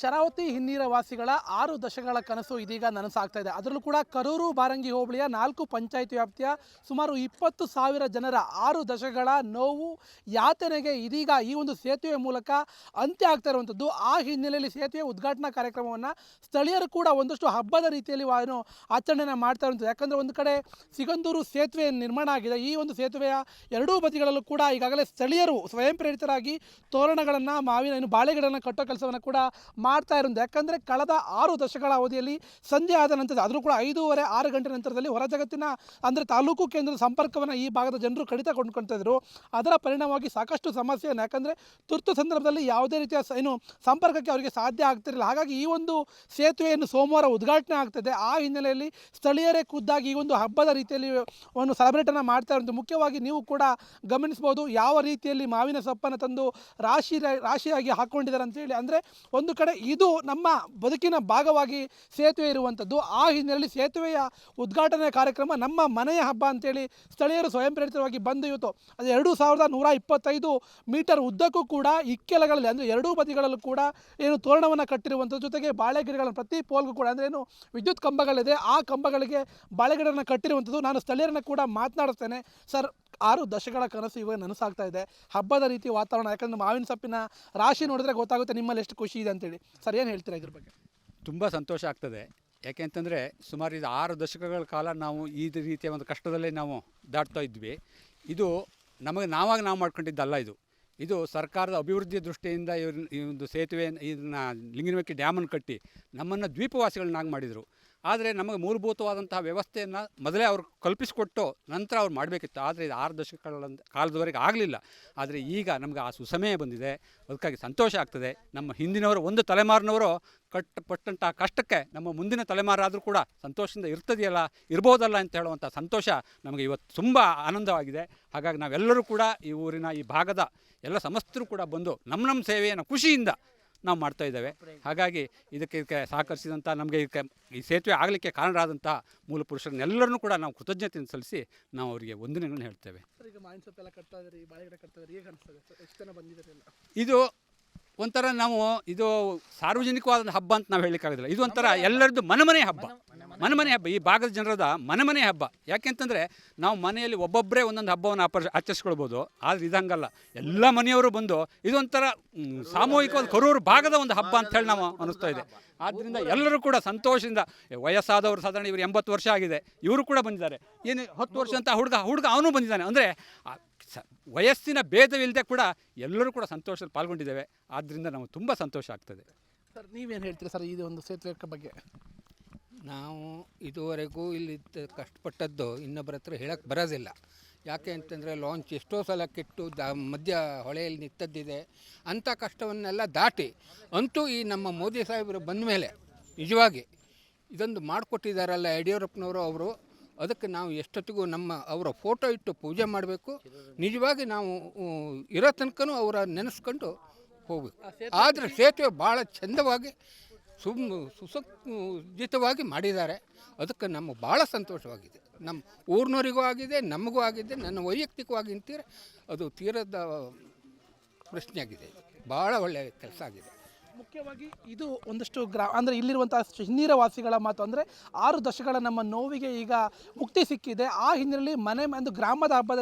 ಶರಾವತಿ ಹಿನ್ನೀರ ವಾಸಿಗಳ ಆರು ದಶಕಗಳ ಕನಸು ಇದೀಗ ನನಸಾಗ್ತಾ ಇದೆ. ಅದರಲ್ಲೂ ಕೂಡ ಕರೂರು ಬಾರಂಗಿ ಹೋಬಳಿಯ ನಾಲ್ಕು ಪಂಚಾಯತ್ ವ್ಯಾಪ್ತಿಯ ಸುಮಾರು ಇಪ್ಪತ್ತು ಸಾವಿರ ಜನರ ಆರು ದಶಕಗಳ ನೋವು ಯಾತನೆಗೆ ಇದೀಗ ಈ ಒಂದು ಸೇತುವೆ ಮೂಲಕ ಅಂತ್ಯ ಆಗ್ತಾ ಇರುವಂಥದ್ದು. ಆ ಹಿನ್ನೆಲೆಯಲ್ಲಿ ಸೇತುವೆ ಉದ್ಘಾಟನಾ ಕಾರ್ಯಕ್ರಮವನ್ನು ಸ್ಥಳೀಯರು ಕೂಡ ಒಂದಷ್ಟು ಹಬ್ಬದ ರೀತಿಯಲ್ಲಿ ಏನು ಆಚರಣೆಯನ್ನು ಮಾಡ್ತಾ ಇರುವಂಥದ್ದು. ಯಾಕಂದರೆ ಒಂದು ಕಡೆ ಸಿಗಂದೂರು ಸೇತುವೆ ನಿರ್ಮಾಣ ಆಗಿದೆ. ಈ ಒಂದು ಸೇತುವೆಯ ಎರಡೂ ಬದಿಗಳಲ್ಲೂ ಕೂಡ ಈಗಾಗಲೇ ಸ್ಥಳೀಯರು ಸ್ವಯಂ ಪ್ರೇರಿತರಾಗಿ ತೋರಣಗಳನ್ನು, ಮಾವಿನ, ಏನು ಕಟ್ಟೋ ಕೆಲಸವನ್ನು ಕೂಡ ಮಾಡ್ತಾ ಇರೋದು ಯಾಕಂದರೆ ಕಳೆದ ಆರು ದಶಕಗಳ ಅವಧಿಯಲ್ಲಿ ಸಂಜೆ ಆದ ನಂತರ ಆದರೂ ಕೂಡ ಐದೂವರೆ, ಆರು ಗಂಟೆ ನಂತರದಲ್ಲಿ ಹೊರ ಜಗತ್ತಿನ, ಅಂದರೆ ತಾಲೂಕು ಕೇಂದ್ರದ ಸಂಪರ್ಕವನ್ನು ಈ ಭಾಗದ ಜನರು ಕಡಿತ ಕೊಂಡ್ಕೊಳ್ತಾ ಇದ್ರು. ಅದರ ಪರಿಣಾಮವಾಗಿ ಸಾಕಷ್ಟು ಸಮಸ್ಯೆಯನ್ನು, ಯಾಕಂದರೆ ತುರ್ತು ಸಂದರ್ಭದಲ್ಲಿ ಯಾವುದೇ ರೀತಿಯ ಏನು ಸಂಪರ್ಕಕ್ಕೆ ಅವರಿಗೆ ಸಾಧ್ಯ ಆಗ್ತಿರಲಿಲ್ಲ. ಹಾಗಾಗಿ ಈ ಒಂದು ಸೇತುವೆಯನ್ನು ಸೋಮವಾರ ಉದ್ಘಾಟನೆ ಆಗ್ತದೆ. ಆ ಹಿನ್ನೆಲೆಯಲ್ಲಿ ಸ್ಥಳೀಯರೇ ಖುದ್ದಾಗಿ ಈ ಒಂದು ಹಬ್ಬದ ರೀತಿಯಲ್ಲಿ ಒಂದು ಸೆಲೆಬ್ರೇಟನ್ನು ಮಾಡ್ತಾ ಇರೋದು ಮುಖ್ಯವಾಗಿ ನೀವು ಕೂಡ ಗಮನಿಸ್ಬೋದು ಯಾವ ರೀತಿಯಲ್ಲಿ ಮಾವಿನ ಸೊಪ್ಪನ್ನು ತಂದು ರಾಶಿ, ರಾಶಿಯಾಗಿ ಹಾಕ್ಕೊಂಡಿದ್ದಾರೆ ಅಂತೇಳಿ ಅಂದರೆ ಒಂದು ಕಡೆ ಇದು ನಮ್ಮ ಬದುಕಿನ ಭಾಗವಾಗಿ ಸೇತುವೆ ಇರುವಂಥದ್ದು. ಆ ಹಿನ್ನೆಲೆಯಲ್ಲಿ ಸೇತುವೆಯ ಉದ್ಘಾಟನೆ ಕಾರ್ಯಕ್ರಮ ನಮ್ಮ ಮನೆಯ ಹಬ್ಬ ಅಂತೇಳಿ ಸ್ಥಳೀಯರು ಸ್ವಯಂ ಪ್ರೇರಿತವಾಗಿ ಬಂದು ಇವತ್ತು ಅದು ಎರಡು ಸಾವಿರದ ನೂರ ಇಪ್ಪತ್ತೈದು ಮೀಟರ್ ಉದ್ದಕ್ಕೂ ಕೂಡ ಇಕ್ಕೆಲಗಳಲ್ಲಿ ಅಂದರೆ ಎರಡೂ ಬದಿಗಳಲ್ಲೂ ಕೂಡ ಏನು ತೋರಣವನ್ನು ಕಟ್ಟಿರುವಂಥದ್ದು. ಜೊತೆಗೆ ಬಾಳೆಗಿಡಗಳನ್ನು ಪ್ರತಿ ಪೋಲ್ಗೂ ಕೂಡ ಅಂದರೆ ಏನು ವಿದ್ಯುತ್ ಕಂಬಗಳಿದೆ. ಆ ಕಂಬಗಳಿಗೆ ಬಾಳೆಗಿಡಗಳನ್ನು ಕಟ್ಟಿರುವಂಥದ್ದು. ನಾನು ಸ್ಥಳೀಯರನ್ನು ಕೂಡ ಮಾತನಾಡುತ್ತೇನೆ. ಸರ್ ಆರು ದಶಕಗಳ ಕನಸು ಇವಾಗ ನನಸಾಗ್ತಾ ಇದೆ. ಹಬ್ಬದ ರೀತಿ ವಾತಾವರಣ, ಯಾಕಂದ್ರೆ ಮಾವಿನ ಸೊಪ್ಪಿನ ರಾಶಿ ನೋಡಿದ್ರೆ ಗೊತ್ತಾಗುತ್ತೆ ನಿಮ್ಮಲ್ಲಿ ಎಷ್ಟು ಖುಷಿ ಇದೆ ಅಂತೇಳಿ. ಸರ್, ಏನು ಹೇಳ್ತೀರಾ ಇದ್ರ ಬಗ್ಗೆ? ತುಂಬ ಸಂತೋಷ ಆಗ್ತದೆ. ಯಾಕೆಂತಂದರೆ ಸುಮಾರು ಇದು ಆರು ದಶಕಗಳ ಕಾಲ ನಾವು ಈ ರೀತಿಯ ಒಂದು ಕಷ್ಟದಲ್ಲೇ ನಾವು ದಾಟ್ತಾ ಇದ್ವಿ. ಇದು ನಮಗೆ ನಾವಾಗ ನಾವು ಮಾಡ್ಕೊಂಡಿದ್ದಲ್ಲ ಇದು. ಇದು ಸರ್ಕಾರದ ಅಭಿವೃದ್ಧಿಯ ದೃಷ್ಟಿಯಿಂದ ಇವ್ರ ಈ ಒಂದು ಸೇತುವೆ ಇದನ್ನ ಲಿಂಗನಮಕ್ಕಿ ಡ್ಯಾಮನ್ನು ಕಟ್ಟಿ ನಮ್ಮನ್ನು ದ್ವೀಪವಾಸಿಗಳನ್ನಾಗಿ ಮಾಡಿದರು. ಆದರೆ ನಮಗೆ ಮೂಲಭೂತವಾದಂತಹ ವ್ಯವಸ್ಥೆಯನ್ನು ಮೊದಲೇ ಅವ್ರು ಕಲ್ಪಿಸಿಕೊಟ್ಟು ನಂತರ ಅವ್ರು ಮಾಡಬೇಕಿತ್ತು. ಆದರೆ ಇದು ಆರು ದಶಕಗಳ ಕಾಲದವರೆಗೆ ಆಗಲಿಲ್ಲ. ಆದರೆ ಈಗ ನಮಗೆ ಆ ಸುಸಮಯ ಬಂದಿದೆ. ಅದಕ್ಕಾಗಿ ಸಂತೋಷ ಆಗ್ತದೆ. ನಮ್ಮ ಹಿಂದಿನವರು ಒಂದು ತಲೆಮಾರಿನವರು ಕಟ್ಟಪಟ್ಟಂಥ ಕಷ್ಟಕ್ಕೆ ನಮ್ಮ ಮುಂದಿನ ತಲೆಮಾರಾದರೂ ಕೂಡ ಸಂತೋಷದಿಂದ ಇರ್ತದೆಯಲ್ಲ, ಇರ್ಬೋದಲ್ಲ ಅಂತ ಹೇಳುವಂಥ ಸಂತೋಷ ನಮಗೆ ಇವತ್ತು ತುಂಬ ಆನಂದವಾಗಿದೆ. ಹಾಗಾಗಿ ನಾವೆಲ್ಲರೂ ಕೂಡ ಈ ಊರಿನ ಈ ಭಾಗದ ಎಲ್ಲ ಸಮಸ್ತರು ಕೂಡ ಬಂದು ನಮ್ಮ ನಮ್ಮ ಸೇವೆಯನ್ನು ಖುಷಿಯಿಂದ ನಾವು ಮಾಡ್ತಾ ಇದ್ದೇವೆ. ಹಾಗಾಗಿ ಇದಕ್ಕೆ ಇದಕ್ಕೆ ಸಹಕರಿಸಿದಂಥ ನಮಗೆ ಇದಕ್ಕೆ ಈ ಸೇತುವೆ ಆಗಲಿಕ್ಕೆ ಕಾರಣರಾದಂಥ ಮೂಲ ಪುರುಷರನ್ನೆಲ್ಲರನ್ನೂ ಕೂಡ ನಾವು ಕೃತಜ್ಞತೆಯನ್ನು ಸಲ್ಲಿಸಿ ನಾವು ಅವರಿಗೆ ವಂದನೆಗಳನ್ನು ಹೇಳ್ತೇವೆ. ಇದು ಒಂಥರ ನಾವು ಇದು ಸಾರ್ವಜನಿಕವಾದ ಹಬ್ಬ ಅಂತ ನಾವು ಹೇಳಲಿಕ್ಕಾಗೋದಿಲ್ಲ. ಇದು ಒಂಥರ ಎಲ್ಲರದ್ದು ಮನಮನೆ ಹಬ್ಬ. ಮನಮನೆ ಹಬ್ಬ. ಈ ಭಾಗದ ಜನರದ ಮನಮನೆ ಹಬ್ಬ. ಯಾಕೆಂತಂದರೆ ನಾವು ಮನೆಯಲ್ಲಿ ಒಬ್ಬೊಬ್ಬರೇ ಒಂದೊಂದು ಹಬ್ಬವನ್ನು ಆಪರ್ ಆಚರಿಸ್ಕೊಳ್ಬೋದು. ಆದರೆ ಇದಂಗಲ್ಲ. ಎಲ್ಲ ಮನೆಯವರು ಬಂದು ಇದೊಂಥರ ಸಾಮೂಹಿಕವಾದ ಕರೂರು ಭಾಗದ ಒಂದು ಹಬ್ಬ ಅಂತ ಹೇಳಿ ನಾವು ಅನಿಸ್ತಾ ಇದೆ. ಆದ್ದರಿಂದ ಎಲ್ಲರೂ ಕೂಡ ಸಂತೋಷದಿಂದ ವಯಸ್ಸಾದವರು ಸಾಧಾರಣ ಇವರು ಎಂಬತ್ತು ವರ್ಷ ಆಗಿದೆ. ಇವರು ಕೂಡ ಬಂದಿದ್ದಾರೆ. ಏನು ಹತ್ತು ವರ್ಷ ಅಂತ ಹುಡುಗ ಹುಡುಗ ಅವನು ಬಂದಿದ್ದಾನೆ. ಅಂದರೆ ವಯಸ್ಸಿನ ಭೇದವಿಲ್ಲದೆ ಕೂಡ ಎಲ್ಲರೂ ಕೂಡ ಸಂತೋಷದಲ್ಲಿ ಪಾಲ್ಗೊಂಡಿದ್ದೇವೆ. ಆದ್ದರಿಂದ ನಮಗೆ ತುಂಬ ಸಂತೋಷ ಆಗ್ತದೆ. ಸರ್ ನೀವೇನು ಹೇಳ್ತೀರಿ ಸರ್ ಇದು ಒಂದು ಸೇತುವೆ ಬಗ್ಗೆ? ನಾವು ಇದುವರೆಗೂ ಇಲ್ಲಿ ಕಷ್ಟಪಟ್ಟದ್ದು ಇನ್ನೊಬ್ಬರ ಹತ್ರ ಹೇಳಕ್ಕೆ ಬರೋದಿಲ್ಲ. ಯಾಕೆ ಅಂತಂದರೆ ಲಾಂಚ್ ಎಷ್ಟೋ ಸಲ ಕೆಟ್ಟು ದ ಮಧ್ಯ ಹೊಳೆಯಲ್ಲಿ ನಿಂತದ್ದಿದೆ. ಅಂಥ ಕಷ್ಟವನ್ನೆಲ್ಲ ದಾಟಿ ಅಂತೂ ಈ ನಮ್ಮ ಮೋದಿ ಸಾಹೇಬರು ಬಂದ ಮೇಲೆ ನಿಜವಾಗಿ ಇದೊಂದು ಮಾಡಿಕೊಟ್ಟಿದ್ದಾರಲ್ಲ ಯಡಿಯೂರಪ್ಪನವರು ಅವರು ಅದಕ್ಕೆ ನಾವು ಎಷ್ಟೊತ್ತಿಗೂ ನಮ್ಮ ಅವರ ಫೋಟೋ ಇಟ್ಟು ಪೂಜೆ ಮಾಡಬೇಕು. ನಿಜವಾಗಿ ನಾವು ಇರೋ ತನಕನೂ ಅವರ ನೆನೆಸ್ಕೊಂಡು ಹೋಗಬೇಕು. ಆದರೆ ಸೇತುವೆ ಭಾಳ ಚಂದವಾಗಿ ಸುಮ್ ಸುಸಜ್ಜಿತವಾಗಿ ಮಾಡಿದ್ದಾರೆ. ಅದಕ್ಕೆ ನಮಗೆ ಭಾಳ ಸಂತೋಷವಾಗಿದೆ. ನಮ್ಮ ಊರಿನವರಿಗೂ ಆಗಿದೆ ನಮಗೂ ಆಗಿದೆ ನನ್ನ ವೈಯಕ್ತಿಕವಾಗಿ ಅಂತೀರ ಅದು ತೀರದ ಪ್ರಶ್ನೆಯಾಗಿದೆ. ಭಾಳ ಒಳ್ಳೆಯ ಕೆಲಸ ಆಗಿದೆ. ಮುಖ್ಯವಾಗಿ ಇದು ಒಂದಷ್ಟು ಗ್ರಾ ಅಂದರೆ ಇಲ್ಲಿರುವಂಥ ಹಿನ್ನೀರ ವಾಸಿಗಳ ಮಾತು ಅಂದರೆ ಆರು ದಶಕಗಳ ನಮ್ಮ ನೋವಿಗೆ ಈಗ ಮುಕ್ತಿ ಸಿಕ್ಕಿದೆ. ಆ ಹಿನ್ನೆಲೆಯಲ್ಲಿ ಮನೆ ಒಂದು ಗ್ರಾಮದ ಹಬ್ಬದ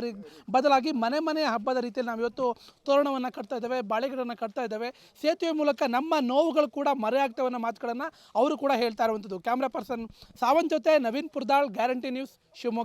ಬದಲಾಗಿ ಮನೆ ಮನೆ ಹಬ್ಬದ ರೀತಿಯಲ್ಲಿ ನಾವು ಇವತ್ತು ತೋರಣವನ್ನು ಕಟ್ತಾ ಇದ್ದೇವೆ, ಬಾಳೆಗಿಡವನ್ನು ಕಟ್ತಾ ಇದ್ದೇವೆ. ಸೇತುವೆ ಮೂಲಕ ನಮ್ಮ ನೋವುಗಳು ಕೂಡ ಮರೆಯಾಗ್ತವೆ ಅನ್ನೋ ಮಾತುಗಳನ್ನು ಅವರು ಕೂಡ ಹೇಳ್ತಾ ಇರುವಂಥದ್ದು. ಕ್ಯಾಮ್ರಾ ಪರ್ಸನ್ ಸಾವಂತ್ ಜೊತೆ ನವೀನ್ ಪುರ್ದಾಳ್, ಗ್ಯಾರಂಟಿ ನ್ಯೂಸ್ ಶಿವಮೊಗ್ಗ.